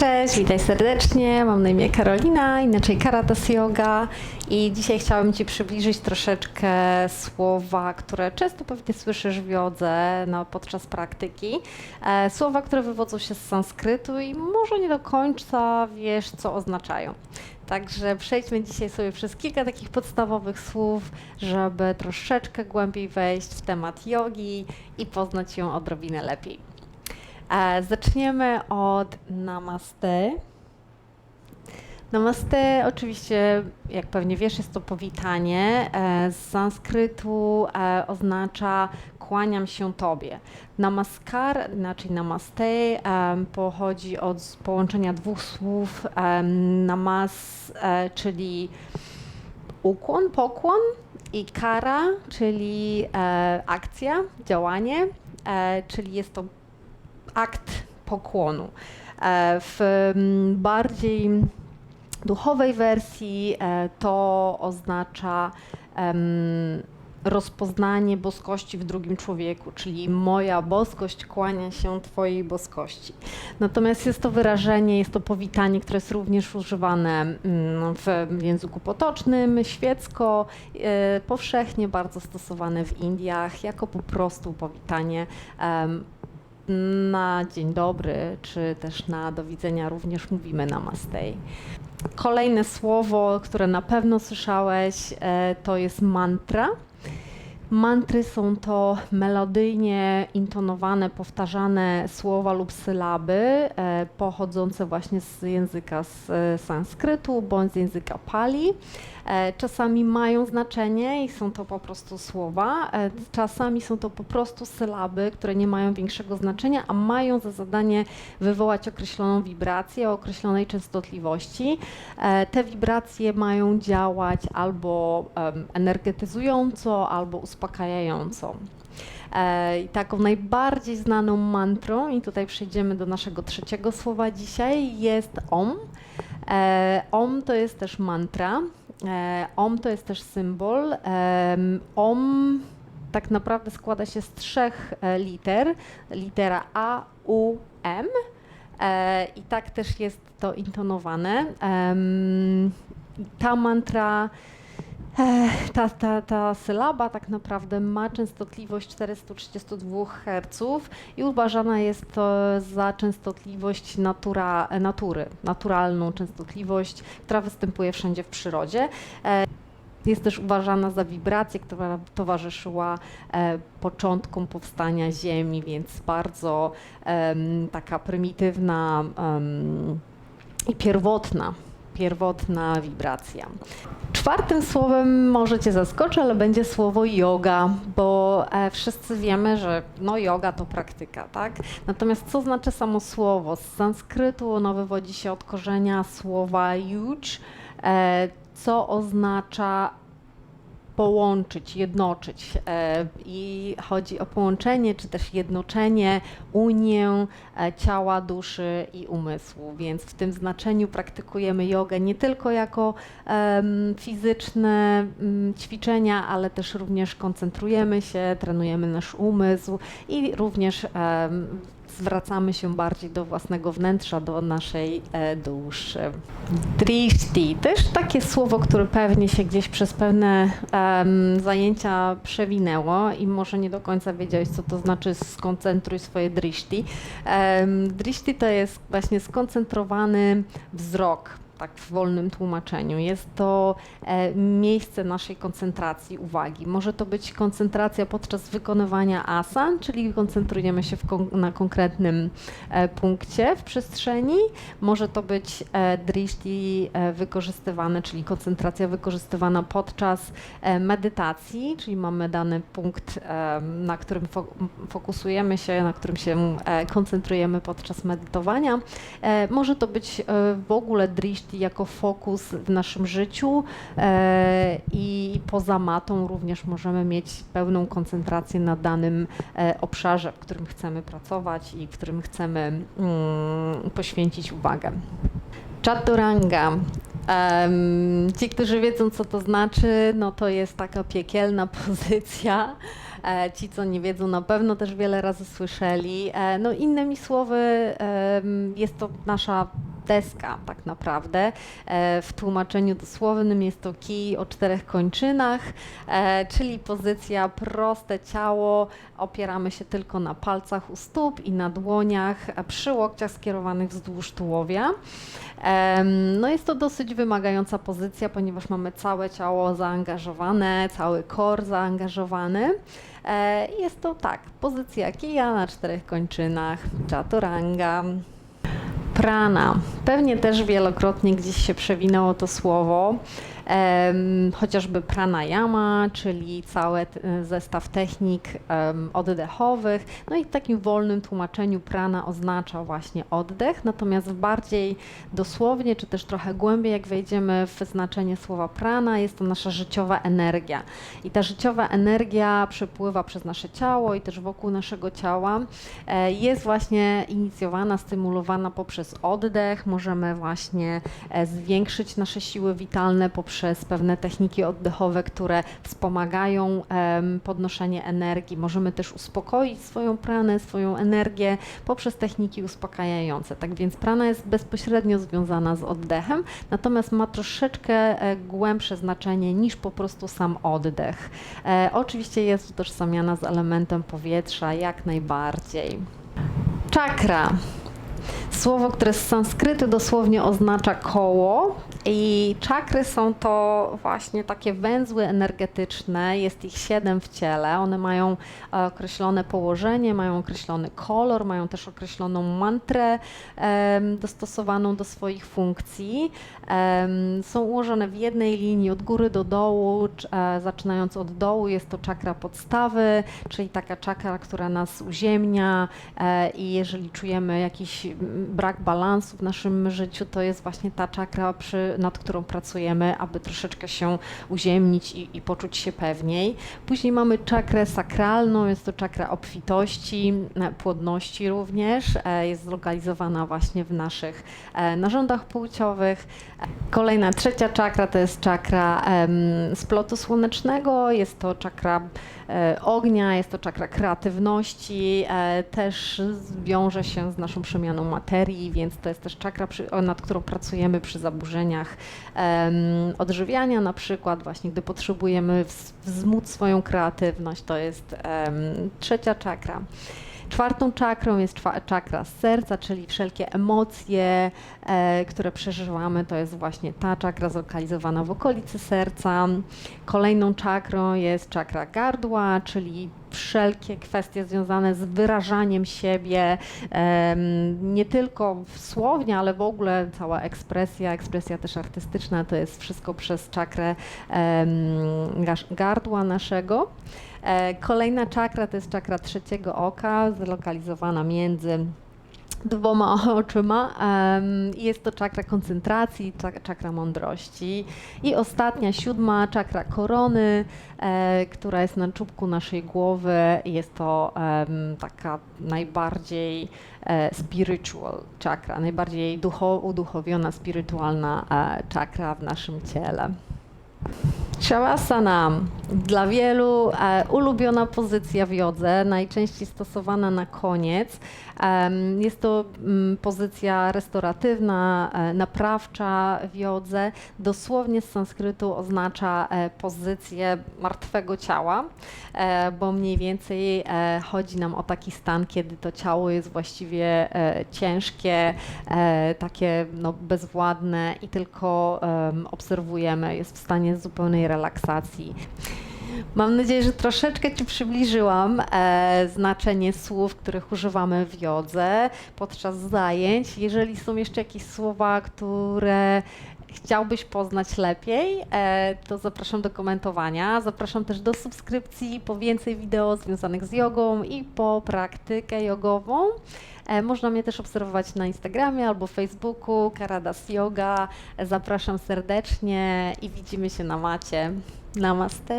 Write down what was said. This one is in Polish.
Cześć, witaj serdecznie. Mam na imię Karolina, inaczej Karatas Yoga i dzisiaj chciałabym Ci przybliżyć troszeczkę słowa, które często pewnie słyszysz w jodze no, podczas praktyki. E, słowa, które wywodzą się z sanskrytu i może nie do końca wiesz, co oznaczają. Także przejdźmy dzisiaj sobie przez kilka takich podstawowych słów, żeby troszeczkę głębiej wejść w temat jogi i poznać ją odrobinę lepiej. E, zaczniemy od namaste. Namaste oczywiście, jak pewnie wiesz, jest to powitanie. E, z sanskrytu e, oznacza kłaniam się Tobie. Namaskar, inaczej namaste, pochodzi od połączenia dwóch słów namas, czyli ukłon, pokłon i kara, czyli akcja, działanie, czyli jest to akt pokłonu. E, w mm, bardziej duchowej wersji e, to oznacza rozpoznanie boskości w drugim człowieku, czyli moja boskość kłania się Twojej boskości. Natomiast jest to wyrażenie, jest to powitanie, które jest również używane mm, w języku potocznym, świecko, e, powszechnie bardzo stosowane w Indiach, jako po prostu powitanie na dzień dobry, czy też na do widzenia również mówimy namaste. Kolejne słowo, które na pewno słyszałeś, e, to jest mantra. Mantry są to melodyjnie intonowane, powtarzane słowa lub sylaby e, pochodzące właśnie z języka z e, sanskrytu bądź z języka pali. E, czasami mają znaczenie i są to po prostu słowa, czasami są to po prostu sylaby, które nie mają większego znaczenia, a mają za zadanie wywołać określoną wibrację o określonej częstotliwości. Te wibracje mają działać albo energetyzująco, albo uspokajająco. I taką najbardziej znaną mantrą, i tutaj przejdziemy do naszego trzeciego słowa dzisiaj, jest OM. OM to jest też mantra. E, OM to jest też symbol. OM tak naprawdę składa się z trzech e, liter. Litera A, U, M. E, I tak też jest to intonowane. Ta mantra ta, ta, ta sylaba tak naprawdę ma częstotliwość 432 Hz i uważana jest to za częstotliwość natura, natury, naturalną częstotliwość, która występuje wszędzie w przyrodzie. E, jest też uważana za wibrację, która towarzyszyła e, początkom powstania Ziemi, więc bardzo taka prymitywna i pierwotna pierwotna wibracja. Czwartym słowem może Cię zaskoczy, ale będzie słowo yoga, bo e, wszyscy wiemy, że no yoga to praktyka, tak? Natomiast co znaczy samo słowo? Z sanskrytu ono wywodzi się od korzenia słowa yuj, e, co oznacza połączyć, jednoczyć. E, I chodzi o połączenie, czy też jednoczenie, unię e, ciała, duszy i umysłu. Więc w tym znaczeniu praktykujemy jogę nie tylko jako fizyczne mm, ćwiczenia, ale też również koncentrujemy się, trenujemy nasz umysł i również zwracamy się bardziej do własnego wnętrza, do naszej e, duszy. Drishti, też takie słowo, które pewnie się gdzieś przez pewne um, zajęcia przewinęło i może nie do końca wiedziałeś, co to znaczy skoncentruj swoje drishti. Um, drishti to jest właśnie skoncentrowany wzrok tak w wolnym tłumaczeniu. Jest to e, miejsce naszej koncentracji uwagi. Może to być koncentracja podczas wykonywania asan, czyli koncentrujemy się kon na konkretnym e, punkcie w przestrzeni. Może to być e, drishti wykorzystywane, czyli koncentracja wykorzystywana podczas medytacji, czyli mamy dany punkt, na którym fo fokusujemy się, na którym się koncentrujemy podczas medytowania. Może to być w ogóle drishti jako fokus w naszym życiu e, i poza matą również możemy mieć pełną koncentrację na danym e, obszarze, w którym chcemy pracować i w którym chcemy mm, poświęcić uwagę. Chaturanga. Ci, którzy wiedzą, co to znaczy, no to jest taka piekielna pozycja. E, ci, co nie wiedzą, na pewno też wiele razy słyszeli. No innymi słowy, jest to nasza deska tak naprawdę. E, w tłumaczeniu dosłownym jest to kij o czterech kończynach, e, czyli pozycja proste ciało, opieramy się tylko na palcach u stóp i na dłoniach e, przy łokciach skierowanych wzdłuż tułowia. No jest to dosyć wymagająca pozycja, ponieważ mamy całe ciało zaangażowane, cały kor zaangażowany. Jest to tak, pozycja kija na czterech kończynach, chaturanga. Prana. Pewnie też wielokrotnie gdzieś się przewinęło to słowo. Chociażby pranayama, czyli cały t- zestaw technik oddechowych. No i w takim wolnym tłumaczeniu prana oznacza właśnie oddech, natomiast bardziej dosłownie, czy też trochę głębiej, jak wejdziemy w znaczenie słowa prana, jest to nasza życiowa energia. I ta życiowa energia przepływa przez nasze ciało i też wokół naszego ciała. E, Jest właśnie inicjowana, stymulowana poprzez oddech. Możemy właśnie e, zwiększyć nasze siły witalne poprzez pewne techniki oddechowe, które wspomagają podnoszenie energii. Możemy też uspokoić swoją pranę, swoją energię poprzez techniki uspokajające. Tak więc prana jest bezpośrednio związana z oddechem, natomiast ma troszeczkę e, głębsze znaczenie niż po prostu sam oddech. E, oczywiście jest utożsamiana z elementem powietrza jak najbardziej. Czakra. Słowo, które z sanskrytu dosłownie oznacza koło i czakry są to właśnie takie węzły energetyczne, jest ich siedem w ciele, one mają e, określone położenie, mają określony kolor, mają też określoną mantrę dostosowaną do swoich funkcji. Są ułożone w jednej linii od góry do dołu, e, zaczynając od dołu. Jest to czakra podstawy, czyli taka czakra, która nas uziemnia. E, i jeżeli czujemy jakiś brak balansu w naszym życiu, to jest właśnie ta czakra, przy, nad którą pracujemy, aby troszeczkę się uziemnić i, i poczuć się pewniej. Później mamy czakrę sakralną, jest to czakra obfitości, e, płodności również, e, jest zlokalizowana właśnie w naszych e, narządach płciowych. Kolejna, trzecia czakra to jest czakra splotu słonecznego, jest to czakra ognia, jest to czakra kreatywności, też wiąże się z naszą przemianą materii, więc to jest też czakra, nad którą pracujemy przy zaburzeniach odżywiania, na przykład właśnie gdy potrzebujemy wz- wzmóc swoją kreatywność, to jest trzecia czakra. Czwartą czakrą jest czakra serca, czyli wszelkie emocje, e, które przeżywamy, to jest właśnie ta czakra zlokalizowana w okolicy serca. Kolejną czakrą jest czakra gardła, czyli wszelkie kwestie związane z wyrażaniem siebie, nie tylko słownie, ale w ogóle cała ekspresja, ekspresja też artystyczna, to jest wszystko przez czakrę gardła naszego. E, Kolejna czakra to jest czakra trzeciego oka, zlokalizowana między dwoma oczyma. Jest to czakra koncentracji, czak- czakra mądrości. I ostatnia, siódma, czakra korony, e, która jest na czubku naszej głowy. Jest to taka najbardziej e, spiritual czakra, najbardziej ducho, uduchowiona, spirytualna e, czakra w naszym ciele. Shavasana. Dla wielu e, ulubiona pozycja w jodze, najczęściej stosowana na koniec. Em, jest to mm, pozycja restauratywna, e, naprawcza w jodze. Dosłownie z sanskrytu oznacza e, pozycję martwego ciała, e, bo mniej więcej e, chodzi nam o taki stan, kiedy to ciało jest właściwie e, ciężkie, e, takie no, bezwładne i tylko em, obserwujemy, jest w stanie zupełnej relaksacji. Mam nadzieję, że troszeczkę Ci przybliżyłam e, znaczenie słów, których używamy w jodze podczas zajęć. Jeżeli są jeszcze jakieś słowa, które chciałbyś poznać lepiej, e, to zapraszam do komentowania. Zapraszam też do subskrypcji po więcej wideo związanych z jogą i po praktykę jogową. E, Można mnie też obserwować na Instagramie albo Facebooku, Karadas Yoga. Zapraszam serdecznie i widzimy się na macie. Namaste.